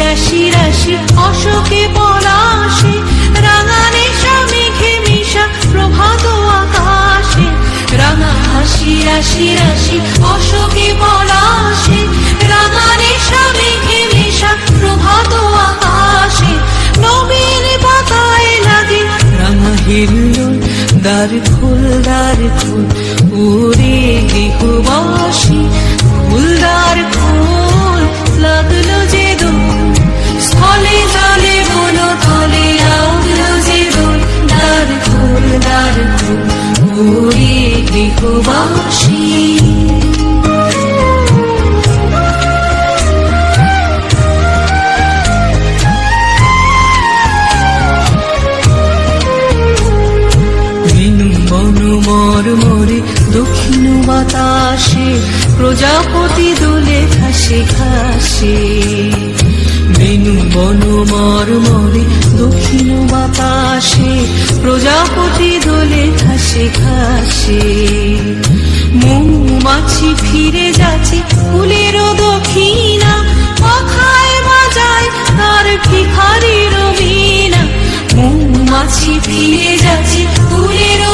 রাশি রাশি অশোকে পলাশে, রাঙানে মেঘে মিশা প্রভাত আকাশে। রাঙা হাসি রাশি রাশি অশোকে পলাশে, রাঙানে মেঘে মিশা প্রভাত আকাশে। নবীন পাতায় লাগে রাঙা হিল্লোল দ্বার ফুল দ্বার ফুল বনু মর মরে দক্ষিণ বাতাসে প্রজাপতি দোলে ঘাসে ঘাসে বেনু বন মর মরে দক্ষিণ বাতাসে প্রজাপতি দোলে ঘাসে ঘাসে মৌমাছি ফিরে যাচ্ছে ফুলের দক্ষিণা পাখায় বাজায় তার ভিখারির বীণা মৌমাছি ফিরে যাচ্ছে ফুলের